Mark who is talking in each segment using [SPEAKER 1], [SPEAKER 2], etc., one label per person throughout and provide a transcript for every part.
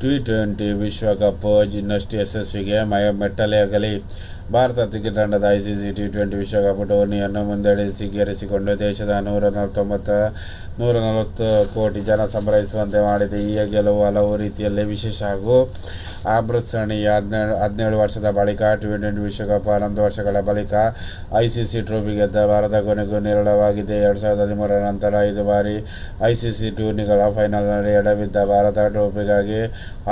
[SPEAKER 1] T twenty ವಿಶ್ವಕಪ್ ಇನ್ನಷ್ಟು ಯಶಸ್ವಿಗೆ ಮಯ ಮೆಟ್ಟಲೇಗಲಿ. ಭಾರತ ಕ್ರಿಕೆಟ್ ತಂಡದ ಐಸಿಸಿ ಟಿ ಟ್ವೆಂಟಿ ವಿಶ್ವಕಪ್ ಟೂರ್ನಿಯನ್ನು ಮುಂದಡಿಸಿಗೇರಿಸಿಕೊಂಡು ದೇಶದ ನೂರ ನಲವತ್ತೊಂಬತ್ತು ನೂರ ನಲವತ್ತು ಕೋಟಿ ಜನ ಸಂಭ್ರಮಿಸುವಂತೆ ಮಾಡಿದೆ. ಈ ಗೆಲುವು ಹಲವು ರೀತಿಯಲ್ಲಿ ವಿಶೇಷ ಹಾಗೂ ಅಮೃತ್ಸರಣೀಯ ಹದಿನೇಳು ಹದಿನೇಳು ವರ್ಷದ ಬಳಿಕ ಟಿ ಟ್ವೆಂಟಿ ವಿಶ್ವಕಪ್ ಹನ್ನೊಂದು ವರ್ಷಗಳ ಬಳಿಕ ಐಸಿಸಿ ಟ್ರೋಫಿ ಗೆದ್ದ ಭಾರತ ಕೊನೆಗೂ ನಿರಳವಾಗಿದೆ. ಎರಡು ಸಾವಿರದ ಹದಿಮೂರರ ನಂತರ ಐದು ಬಾರಿ ಐಸಿಸಿ ಟೂರ್ನಿಗಳ ಫೈನಲ್ನಲ್ಲಿ ಎಡವಿದ್ದ ಭಾರತ ಟ್ರೋಫಿಗಾಗಿ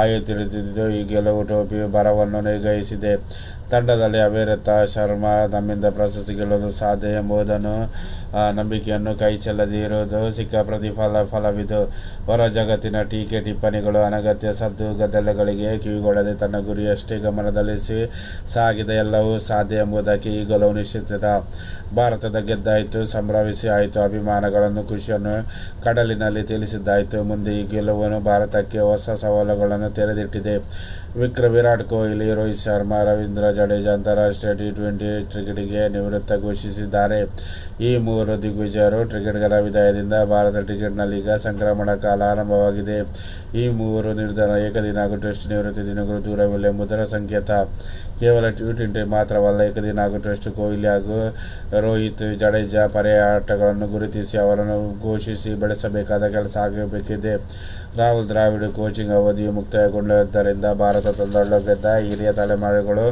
[SPEAKER 1] ಆಯುತ್ತಿರುತ್ತಿದ್ದು ಈ ಗೆಲುವು ಟ್ರೋಫಿ ಬರವನ್ನು ನಿರ್ಗಹಿಸಿದೆ. ತಂಡದಲ್ಲಿ ಅವಿರತ ಶರ್ಮಾ ನಮ್ಮಿಂದ ಪ್ರಶಸ್ತಿ ಗೆಲ್ಲಲು ಸಾಧ್ಯ ಎಂಬುದನ್ನು ನಂಬಿಕೆಯನ್ನು ಕೈ ಚೆಲ್ಲದೇ ಇರುವುದು ಸಿಕ್ಕ ಪ್ರತಿಫಲ ಫಲವಿದು. ಹೊರ ಜಗತ್ತಿನ ಟೀಕೆ ಟಿಪ್ಪಣಿಗಳು ಅನಗತ್ಯ ಸದ್ದು ಗದ್ದಲಗಳಿಗೆ ಕಿವಿಗೊಳ್ಳದೆ ತನ್ನ ಗುರಿಯಷ್ಟೇ ಗಮನದಲ್ಲಿಸಿ ಸಾಗಿದ ಎಲ್ಲವೂ ಸಾಧ್ಯ ಎಂಬುದಕ್ಕೆ ಈ ನಿಶ್ಚಿತ ಭಾರತದ ಗೆದ್ದಾಯಿತು, ಸಂಭ್ರಮಿಸಿ ಆಯಿತು, ಅಭಿಮಾನಗಳನ್ನು ಖುಷಿಯನ್ನು ಕಡಲಿನಲ್ಲಿ ತಿಳಿಸಿದ್ದಾಯಿತು. ಮುಂದೆ ಈ ಗೆಲುವನ್ನು ಭಾರತಕ್ಕೆ ಹೊಸ ಸವಾಲುಗಳನ್ನು ತೆರೆದಿಟ್ಟಿದೆ. ವಿಕ್ರ ವಿರಾಟ್ ಕೊಹ್ಲಿ, ರೋಹಿತ್ ಶರ್ಮಾ, ರವೀಂದ್ರ ಜಡೇಜಾ ಅಂತಾರಾಷ್ಟ್ರೀಯ ಟಿ ಟ್ವೆಂಟಿ ಕ್ರಿಕೆಟ್ಗೆ ನಿವೃತ್ತ ಘೋಷಿಸಿದ್ದಾರೆ. ಈ ಮೂವರು ದಿಗ್ವಿಜಯರು ಕ್ರಿಕೆಟ್ಗಳ ವಿದಾಯದಿಂದ ಭಾರತ ಕ್ರಿಕೆಟ್ನಲ್ಲಿ ಈಗ ಸಂಕ್ರಮಣ ಕಾಲ ಆರಂಭವಾಗಿದೆ. ಈ ಮೂವರು ನಿರ್ಧಾರ ಏಕದಿನ ಹಾಗೂ ಟೆಸ್ಟ್ ನಿವೃತ್ತಿ ದಿನಗಳು ದೂರವಿಲ್ಲ ಎಂಬುದರ ಸಂಕೇತ. ಕೇವಲ ಟಿ ಟ್ವೆಂಟಿ ಮಾತ್ರವಲ್ಲ, ಏಕದಿನ ಹಾಗೂ ಟೆಸ್ಟ್ ಕೊಹ್ಲಿ ಹಾಗೂ ರೋಹಿತ್ ಜಡೇಜಾ ಪರ್ಯಾಯ ಆಟಗಳನ್ನು ಗುರುತಿಸಿ ಅವರನ್ನು ಘೋಷಿಸಿ ಬೆಳೆಸಬೇಕಾದ ಕೆಲಸ ಆಗಬೇಕಿದೆ. ರಾಹುಲ್ ದ್ರಾವಿಡ್ ಕೋಚಿಂಗ್ ಅವಧಿಯು ಮುಕ್ತಾಯಗೊಂಡಿದ್ದರಿಂದ ಭಾರತ ತಂಡ ಗೆದ್ದ ಹಿರಿಯ ತಲೆಮಾರುಗಳು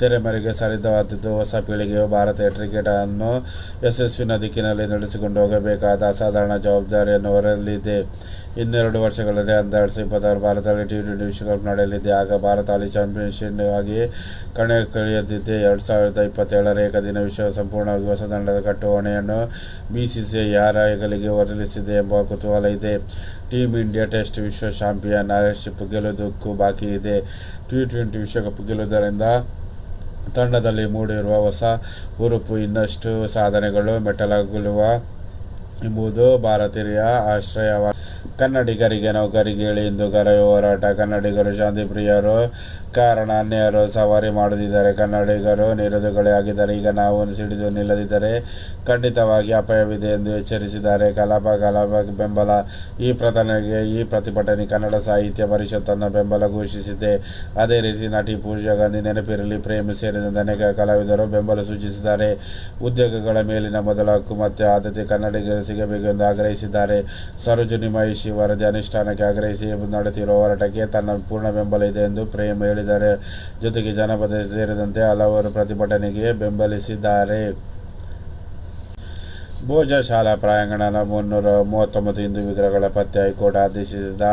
[SPEAKER 1] ತೆರೆಮರೆಗೆ ಸರಿದವಾದದ್ದು ಹೊಸ ಪೀಳಿಗೆಯು ಭಾರತೀಯ ಕ್ರಿಕೆಟ್ ಅನ್ನು ಯಶಸ್ವಿನ ದಿಕ್ಕಿನಲ್ಲಿ ನಡೆಸಿಕೊಂಡು ಹೋಗಬೇಕಾದ ಅಸಾಧಾರಣ ಜವಾಬ್ದಾರಿಯನ್ನು ಹೊರಲಿದೆ. ಇನ್ನೆರಡು ವರ್ಷಗಳಲ್ಲಿ ಎರಡು ಸಾವಿರದ ಇಪ್ಪತ್ತಾರು ಭಾರತದಲ್ಲಿ ಟಿ ಟ್ವೆಂಟಿ ವಿಶ್ವಕಪ್ ನಡೆಯಲಿದೆ. ಆಗ ಭಾರತ ಅಲ್ಲಿ ಚಾಂಪಿಯನ್ಶಿಪ್ ಆಗಿ ಕಣೆ ಕಳೆಯದಿದ್ದೆ ಎರಡು ಸಾವಿರದ ಇಪ್ಪತ್ತೇಳರ ಏಕದಿನ ವಿಶ್ವ ಸಂಪೂರ್ಣವಾಗಿ ಹೊಸ ತಂಡದ ಕಟ್ಟುವಣೆಯನ್ನು ಬಿ ಸಿ ಯಾರ ಹೆಗಲಿಗೆ ಹೊರಲಿಸಿದೆ ಎಂಬ ಕುತೂಹಲ ಇದೆ. ಟೀಮ್ ಇಂಡಿಯಾ ಟೆಸ್ಟ್ ವಿಶ್ವ ಚಾಂಪಿಯನ್ ಶಿಪ್ ಗೆಲ್ಲುವುದಕ್ಕೂ ಬಾಕಿ ಇದೆ. ಟಿ ಟ್ವೆಂಟಿ ವಿಶ್ವಕಪ್ ಗೆಲ್ಲುವುದರಿಂದ ತಂಡದಲ್ಲಿ ಮೂಡಿರುವ ಹೊಸ ಹುರುಪು ಇನ್ನಷ್ಟು ಸಾಧನೆಗಳು ಮೆಟ್ಟಲಾಗಲಿವ ಎಂಬುದು ಭಾರತೀಯ ಆಶ್ರಯವ ಕನ್ನಡಿಗರಿಗೆ ನೌಕರಿಗೆ ಎಂದು ಕರೆಯುವ ಹೋರಾಟ. ಕನ್ನಡಿಗರು ಶಾಂತಿ ಪ್ರಿಯರು ಕಾರಣ ಅನ್ಯರು ಸವಾರಿ ಮಾಡುತ್ತಿದ್ದಾರೆ ಕನ್ನಡಿಗರು ನಿರೋಧಗಳೇ ಆಗಿದ್ದಾರೆ. ಈಗ ನಾವು ಸಿಡಿದು ನಿಲ್ಲದಿದ್ದರೆ ಖಂಡಿತವಾಗಿ ಅಪಾಯವಿದೆ ಎಂದು ಎಚ್ಚರಿಸಿದ್ದಾರೆ. ಕಲಾಪ ಕಲಾಪ, ಬೆಂಬಲ. ಈ ಪ್ರತಿಭಟನೆಗೆ ಈ ಪ್ರತಿಭಟನೆ ಕನ್ನಡ ಸಾಹಿತ್ಯ ಪರಿಷತ್ತನ್ನು ಬೆಂಬಲ ಘೋಷಿಸಿದೆ. ಅದೇ ರೀತಿ ನಟಿ ಪೂಜಾ ಗಾಂಧಿ ನೆನಪಿರಲಿ, ಪ್ರೇಮ ಸೇರಿದಂತೆ ಅನೇಕ ಕಲಾವಿದರು ಬೆಂಬಲ ಸೂಚಿಸಿದ್ದಾರೆ. ಉದ್ಯೋಗಗಳ ಮೇಲಿನ ಮೊದಲ ಹಕ್ಕು ಮತ್ತು ಆದ್ಯತೆ ಕನ್ನಡಿಗರು ಸಿಗಬೇಕು ಎಂದು ಆಗ್ರಹಿಸಿದ್ದಾರೆ. ಸರೋಜಿನಿ ಮಹಿಷಿ ವರದಿ ಅನುಷ್ಠಾನಕ್ಕೆ ಆಗ್ರಹಿಸಿ ನಡೆಸಿರುವ ಹೋರಾಟಕ್ಕೆ ತನ್ನ ಪೂರ್ಣ ಬೆಂಬಲ ಇದೆ ಎಂದು ಪ್ರೇಮ್ ಹೇಳಿದ್ದಾರೆ. ಜೊತೆಗೆ ಜನಪದ ಸೇರಿದಂತೆ ಹಲವರು ಪ್ರತಿಭಟನೆಗೆ ಬೆಂಬಲಿಸಿದ್ದಾರೆ. ಭೋಜಶಾಲಾ ಪ್ರಾಂಗಣದ ಮುನ್ನೂರ ಮೂವತ್ತೊಂಬತ್ತು ಹಿಂದೂ ವಿಗ್ರಹಗಳ ಪತ್ತೆ ಹೈಕೋರ್ಟ್ ಆದೇಶಿಸಿದ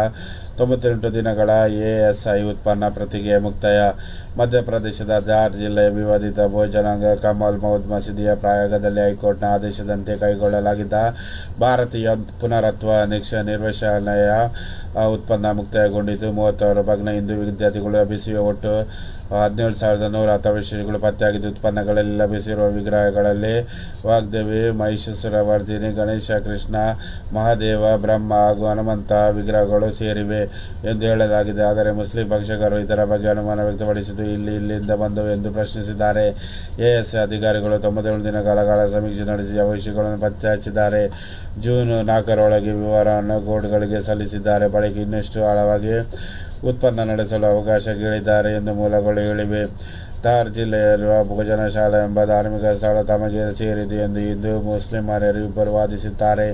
[SPEAKER 1] ತೊಂಬತ್ತೆಂಟು ದಿನಗಳ ಎಎಸ್ಐ ಉತ್ಪನ್ನ ಪ್ರತಿಗೆ ಮುಕ್ತಾಯ. ಮಧ್ಯಪ್ರದೇಶದ ಜಾರ್ ಜಿಲ್ಲೆಯ ವಿವಾದಿತ ಭೋಜನಾಂಗ ಕಮಲ್ ಮೌದ್ ಮಸೀದಿಯ ಪ್ರಾಯೋಗದಲ್ಲಿ ಹೈಕೋರ್ಟ್ನ ಆದೇಶದಂತೆ ಕೈಗೊಳ್ಳಲಾಗಿದ್ದ ಭಾರತೀಯ ಪುನರತ್ವ ನಿಕ್ಷ ನಿರ್ವಹಣೆಯ ಆ, ಉತ್ಪನ್ನ ಮುಕ್ತಾಯಗೊಂಡಿದ್ದು ಮೂವತ್ತಾರು ಭಗ್ನ ಹಿಂದೂ ವಿದ್ಯಾರ್ಥಿಗಳು ಲಭಿಸಿವೆ ಒಟ್ಟು ಹದಿನೇಳು ಸಾವಿರದ ನೂರ ಹತ್ತು ಪತ್ತೆಯಾಗಿದ್ದು ಉತ್ಪನ್ನಗಳಲ್ಲಿ ಲಭಿಸಿರುವ ವಿಗ್ರಹಗಳಲ್ಲಿ ವಾಗ್ದೇವಿ ಮಹಿಷಾಸುರವರ್ಧಿನಿ ಗಣೇಶ ಕೃಷ್ಣ ಮಹಾದೇವ ಬ್ರಹ್ಮ ಹಾಗೂ ಹನುಮಂತ ವಿಗ್ರಹಗಳು ಸೇರಿವೆ. ಎಂದು ಹೇಳಲಾಗಿದೆ. ಆದರೆ ಮುಸ್ಲಿಂ ಪಕ್ಷಕರು ಇದರ ಬಗ್ಗೆ ಅನುಮಾನ ವ್ಯಕ್ತಪಡಿಸಿದ್ದು, ಇಲ್ಲಿ ಇಲ್ಲಿಂದ ಬಂದವು ಎಂದು ಪ್ರಶ್ನಿಸಿದ್ದಾರೆ. ಎಎಸ್ ಅಧಿಕಾರಿಗಳು ತೊಂಬತ್ತೇಳು ದಿನಗಳ ಕಾಲ ಸಮೀಕ್ಷೆ ನಡೆಸಿ ಅವಶ್ಯಗಳನ್ನು ಪತ್ತೆ ಹಚ್ಚಿದ್ದಾರೆ ಜೂನ್ ನಾಲ್ಕರೊಳಗೆ ವಿವರವನ್ನು ಕೋರ್ಟ್ಗಳಿಗೆ ಸಲ್ಲಿಸಿದ್ದಾರೆ. ಬಳಿಕ ಇನ್ನಷ್ಟು ಆಳವಾಗಿ ಉತ್ಪನ್ನ ನಡೆಸಲು ಅವಕಾಶ ಕೇಳಿದ್ದಾರೆ ಎಂದು ಮೂಲಗಳು ಹೇಳಿವೆ. ಧಾರ್ ಜಿಲ್ಲೆಯಲ್ಲಿರುವ ಭೋಜನ ಶಾಲೆ ಎಂಬ ಧಾರ್ಮಿಕ ಸ್ಥಳ ತಮಗೆ ಸೇರಿದೆ ಎಂದು ಹಿಂದೂ ಮುಸ್ಲಿಮರು ಇಬ್ಬರು ವಾದಿಸುತ್ತಾರೆ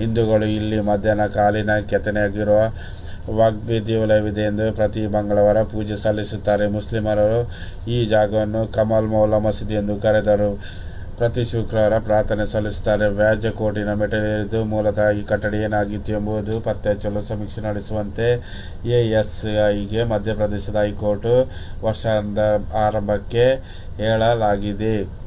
[SPEAKER 1] ಹಿಂದೂಗಳು ಇಲ್ಲಿ ಮಧ್ಯಾಹ್ನ ಕಾಲಿನ ಕೆತ್ತನೆಯಾಗಿರುವ ವಾಗ್ಬಿ ದೇವಾಲಯವಿದೆ ಎಂದು ಪ್ರತಿ ಮಂಗಳವಾರ ಪೂಜೆ ಸಲ್ಲಿಸುತ್ತಾರೆ. ಮುಸ್ಲಿಮರು ಈ ಜಾಗವನ್ನು ಕಮಲ್ ಮೌಲ ಮಸೀದಿ ಎಂದು ಕರೆದರು. ಪ್ರತಿ ಶುಕ್ರವಾರ ಪ್ರಾರ್ಥನೆ ಸಲ್ಲಿಸುತ್ತಾರೆ. ವ್ಯಾಜ್ಯ ಕೋಟಿನ ಮೆಟಲೇರಿದ್ದು ಮೂಲತಃ ಈ ಕಟ್ಟಡ ಏನಾಗಿತ್ತು ಎಂಬುದು ಪತ್ತೆ ಹಚ್ಚಲು ಸಮೀಕ್ಷೆ ನಡೆಸುವಂತೆ ಎಎಸ್ಐಗೆ ಮಧ್ಯಪ್ರದೇಶದ ಹೈಕೋರ್ಟ್ ವರ್ಷದ ಆರಂಭಕ್ಕೆ ಹೇಳಲಾಗಿದೆ.